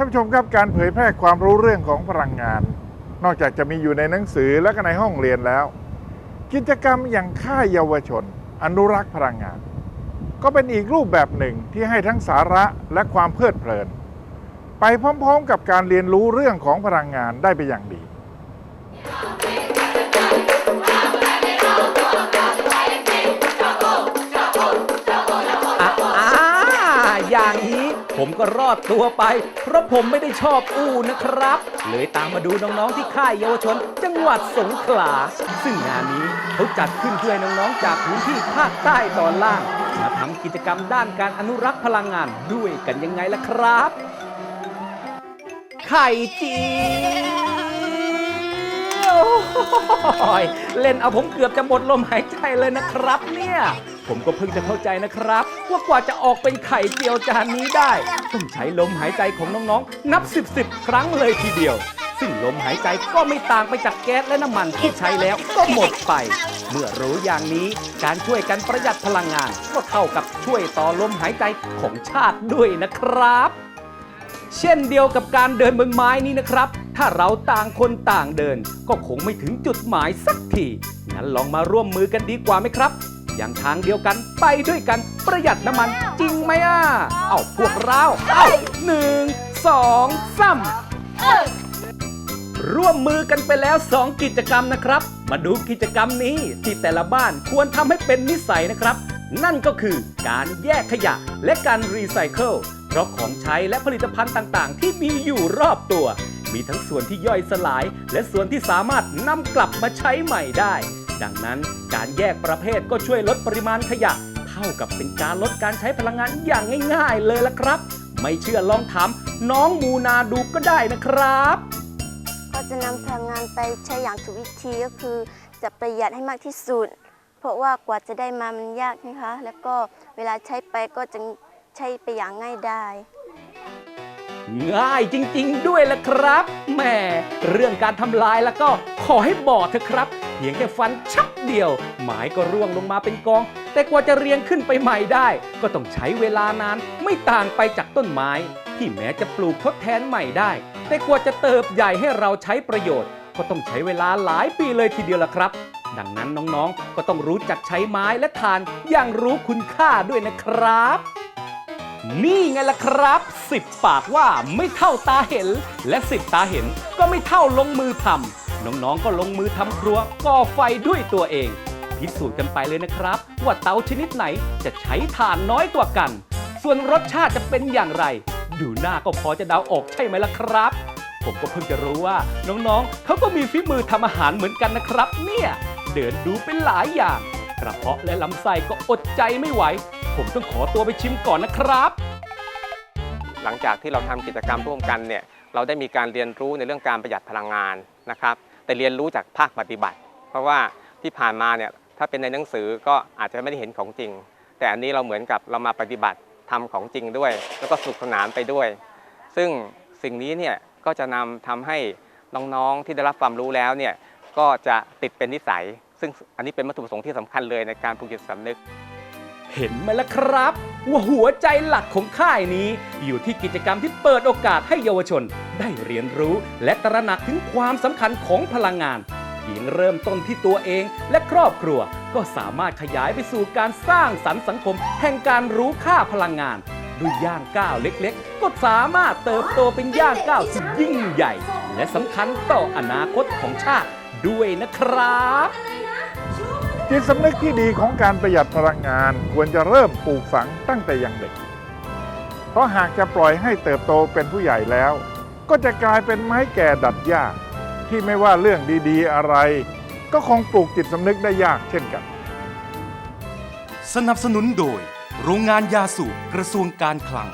ท่านผู้ชมครับการเผยแพร่ความรู้เรื่องของพลังงาน นอกจากจะมีอยู่ในหนังสือและก็ในห้องเรียนแล้ว กิจกรรมอย่างค่ายเยาวชน อนุรักษ์พลังงาน ก็เป็นอีกรูปแบบหนึ่งที่ให้ทั้งสาระและความเพลิดเพลิน ไปพร้อมๆ กับการเรียนรู้เรื่องของพลังงานได้ไปอย่างดี ผมก็รอดตัวไป เพราะผมไม่ได้ชอบอู้นะครับ เลยตามมาดูน้องๆที่ค่ายเยาวชน จังหวัดสงขลา ซึ่งงานนี้เขาจัดขึ้นเพื่อน้องๆจากพื้นที่ภาคใต้ตอนล่าง มาทำกิจกรรมด้านการอนุรักษ์พลังงานด้วยกันยังไงล่ะครับ ไข่เจียว ยเล่นเอาผมเกือบจะหมดลมหายใจเลยนะครับเนี่ย ผมก็เพิ่งจะเข้าใจนะครับ ว่ากว่าจะออกเป็นไข่เจียวจานนี้ได้ ต้องใช้ลมหายใจของน้องๆ นับสิบสิบครั้งเลยทีเดียว ซึ่งลมหายใจก็ไม่ต่างไปจากแก๊สและน้ำมันที่ใช้แล้วก็หมดไป เมื่อรู้อย่างนี้การช่วยกันประหยัดพลังงาน ก็เท่ากับช่วยต่อลมหายใจของชาติด้วยนะครับ เช่นเดียวกับการเดินบนไม้นี้นะครับ ถ้าเราต่างคนต่างเดิน ก็คงไม่ถึงจุดหมายสักทีงั้นลองมาร่วมมือกันดีกว่าไหมครับอย่างทางเดียวกันไปด้วยกันประหยัดน้ำมันจริงไหมอะ เอาพวกเราเอาหนึ่งสองสามร่วมมือกันไปแล้ว 2 กิจกรรมนะครับ มาดูกิจกรรมนี้ที่แต่ละบ้านควรทำให้เป็นนิสัยนะครับ นั่นก็คือการแยกขยะและการรีไซเคิลเพราะของใช้และผลิตภัณฑ์ต่างๆ ที่มีอยู่รอบตัว มีทั้งส่วนที่ย่อยสลาย และส่วนที่สามารถนำกลับมาใช้ใหม่ได้ ดังนั้นการแยกประเภทก็ช่วยลดปริมาณขยะ เท่ากับเป็นการลดการใช้พลังงานอย่างง่ายๆเลยละครับ ไม่เชื่อลองถามน้องมูนาดูก็ได้นะครับ ก็จะนำพลังงานไปใช้อย่างถูกวิธีก็คือ จะประหยัดให้มากที่สุด เพราะว่ากว่าจะได้มามันยากนะคะ แล้วก็เวลาใช้ไปก็จะใช้ไปอย่างง่ายได้ ง่ายจริงๆ ด้วยล่ะครับแหมเรื่องการทำลายแล้วก็ขอให้บอกเถอะครับ เพียงแค่ฟันชับเดียวไม้ก็ร่วงลงมาเป็นกอง แต่กว่าจะเรียงขึ้นไปใหม่ได้ ก็ต้องใช้เวลานานไม่ต่างไปจากต้นไม้ ที่แม้จะปลูกทดแทนใหม่ได้ แต่กว่าจะเติบใหญ่ให้เราใช้ประโยชน์ ก็ต้องใช้เวลาหลายปีเลยทีเดียวล่ะครับดังนั้นน้องๆ ก็ต้องรู้จักใช้ไม้และทานอย่างรู้คุณค่าด้วยนะครับ นี่ไงล่ะครับสิบปากว่าไม่เท่าตาเห็น และสิบตาเห็นก็ไม่เท่าลงมือทำน้องๆ ก็ลงมือทำครัวก่อไฟด้วยตัวเอง พิสูจน์กันไปเลยนะครับ ว่าเตาชนิดไหนจะใช้ถ่านน้อยกว่ากัน ส่วนรสชาติจะเป็นอย่างไร ดูหน้าก็พอจะเดาออกใช่ไหมล่ะครับ ผมก็เพิ่งจะรู้ว่าน้องๆเขาก็มีฝีมือทำอาหารเหมือนกันนะครับ เนี่ยเดินดูเป็นหลายอย่าง กระเพาะและลำไส้ก็อดใจไม่ไหว ผมต้องขอตัวไปชิมก่อนนะครับ หลังจากที่เราทำกิจกรรมร่วมกันเนี่ยเราได้มีการเรียนรู้ในเรื่องการประหยัดพลังงานนะครับ แต่เรียนรู้จากภาคปฏิบัติ เพราะว่าที่ผ่านมาเนี่ยถ้าเป็นในหนังสือก็อาจจะไม่ได้เห็นของจริง แต่อันนี้เราเหมือนกับเรามาปฏิบัติทำของจริงด้วย แล้วก็สนุกสนานไปด้วย ซึ่งสิ่งนี้เนี่ยก็จะนำทำให้น้องๆที่ได้รับความรู้แล้วเนี่ยก็จะติดเป็นนิสัย ซึ่งอันนี้เป็นวัตถุประสงค์ที่สำคัญเลยในการปลูกจิตสำนึก เห็นไหมล่ะครับ ว่าหัวใจหลักของค่ายนี้ อยู่ที่กิจกรรมที่เปิดโอกาสให้เยาวชน ได้เรียนรู้และตระหนักถึงความสำคัญของพลังงานเพียงเริ่มต้นที่ตัวเองและครอบครัว ก็สามารถขยายไปสู่การสร้างสรรค์สังคม แห่งการรู้ค่าพลังงานด้วยย่างก้าวเล็กๆ ก็สามารถเติบโตเป็นย่างก้าวที่ยิ่งใหญ่ และสำคัญต่ออนาคตของชาติด้วยนะครับ จิตสำนึกที่ดีของการประหยัดพลังงานควรจะเริ่มปลูกฝังตั้งแต่ยังเด็ก เพราะหากจะปล่อยให้เติบโตเป็นผู้ใหญ่แล้ว ก็จะกลายเป็นไม้แก่ดัดหญ้าที่ไม่ว่าเรื่องดีๆอะไร ก็คงปลูกจิตสำนึกได้ยากเช่นกัน สนับสนุนโดย โรงงานยาสูบกระทรวงการคลัง